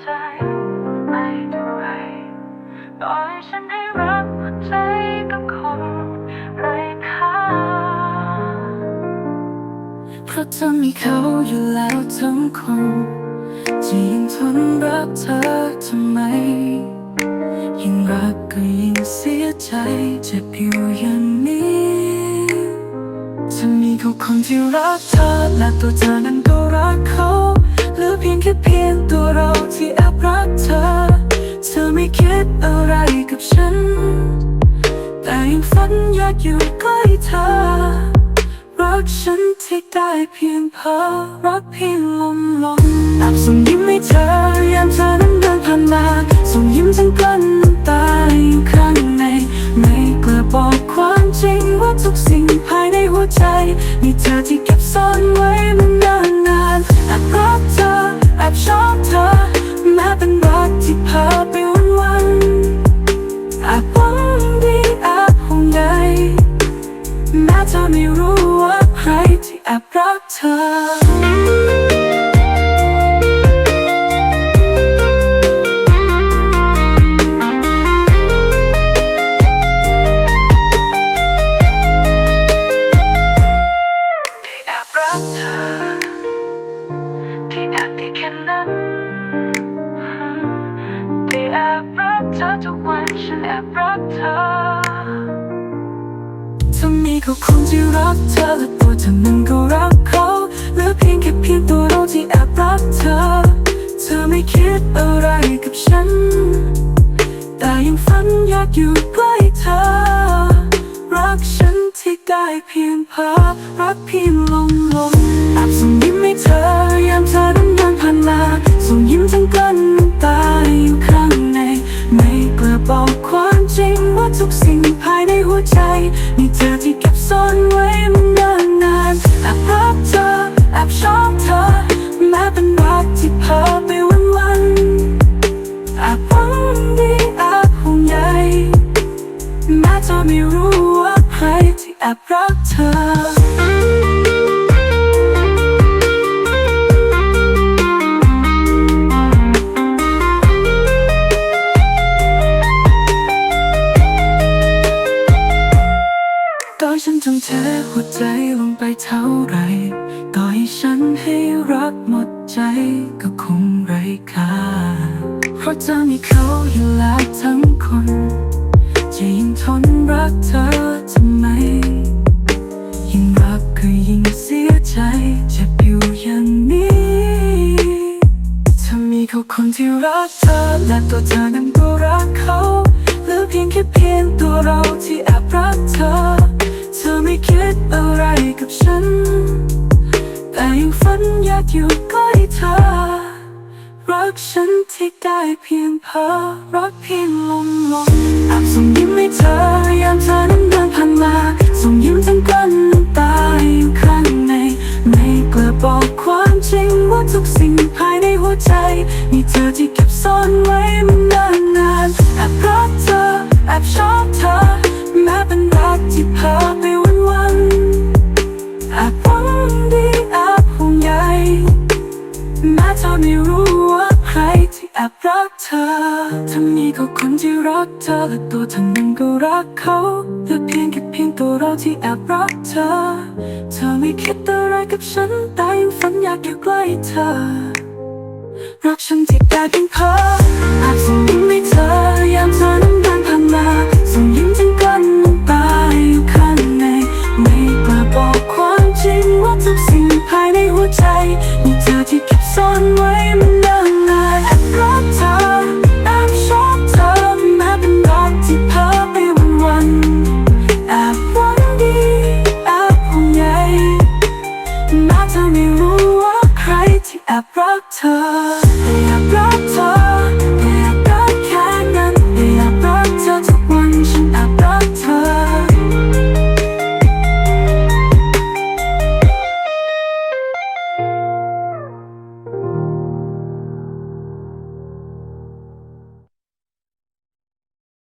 ใจไม่เท่าไรต่อให้ฉันให้รักหัวใจก็คงไร้ค่าเพราะเธอมีเขาอยู่แล้วทั้งคนจะยิ่งทนรักเธอทำไม ยิ่งรักก็ยิ่งเสียใจเจ็บอยู่อย่างนี้จะมีเขาคนที่รักเธอและตัวเธอนั้นก็รักเขา ลือเพียงแค่เพียงตัวเราที่แอบรักเธอ เธอไม่คิดอะไรกับฉัน แต่ยังฝันอยากอยู่ใกล้เธอ รักฉันที่ได้เพียงเพอรักเพียงลมลมแอบส่งยิ้มให้เธอยามเธอนั้นเดินผ่านมาส่งยิ้มทั้งกลั้นตาอยู่ข้างใน ไม่กล้าบอกความจริงว่าทุกสิ่งภายในหัวใจ มีเธอที่เก็บซ่อนไว้ ธอที่แอบรักเธอที่แอบได้แค่นั้นที่แอบรักเธอทุกวันฉันแอบรักเธอ ถ้ามีเขาคงจะรักเธอและตัวเธอนั้นก็รักเขาเหลือเพียงแค่เพียงตัวเราที่แอบรักเธอ เธอไม่คิดอะไรกับฉัน แต่ยังฝันอยากอยู่ใกล้เธอ รักฉันที่ได้เพียงพอรักเพียงลมลมแอบส่งยิ้มให้เธอ กที่พาไปวันวันอบหวังดีอบห่วงใยแม้เธอไม่รู้ว่าใครที่แอบรักเธอ หัวใจลงไปเท่าไร ต่อให้ฉันให้รักหมดใจก็คงไร้ค่า เพราะเธอมีเขาอยู่แล้วทั้งคน จะยิ่งทนรักเธอทำไม ยิ่งรักก็ยิ่งเสียใจเจ็บอยู่อย่างนี้ถ้ามีเขาคนที่รักเธอและตัวเธอนั้นก็รักเขาเหลือเพียงแค่เพียงตัวเราที่แอบรักเธอ ไม่คิดอะไรกับฉัน แต่ยังฝันอยากอยู่ใกล้เธอ รักฉันที่ได้เพียงเพอรักเพียงลมลมแอบส่งยิ้มให้เธอยามเธอนั้นเดินผ่านมาส่งยิ้มทั้งกลั้นน้ำตาอยู่ข้างใน ไม่กล้าบอกความจริงว่าทุกสิ่งภายในหัวใจ มีเธอที่เก็บซ่อนไว้มานานนานแอบรักเธอแอบชอบเธอ อบรักเธอถ้ามีก็คนที่รักเธอและตัวเธอนั้นก็รักเขาแต่เพียงแค่เพียงตัวเราที่แอบรักเธอ เธอไม่คิดอะไรกับฉันแต่ยังฝันอยากอยู่ใกล้เธอ รักฉันที่ได้เป็นเพออาจส่งยิ้มให้เธอยามเธอ because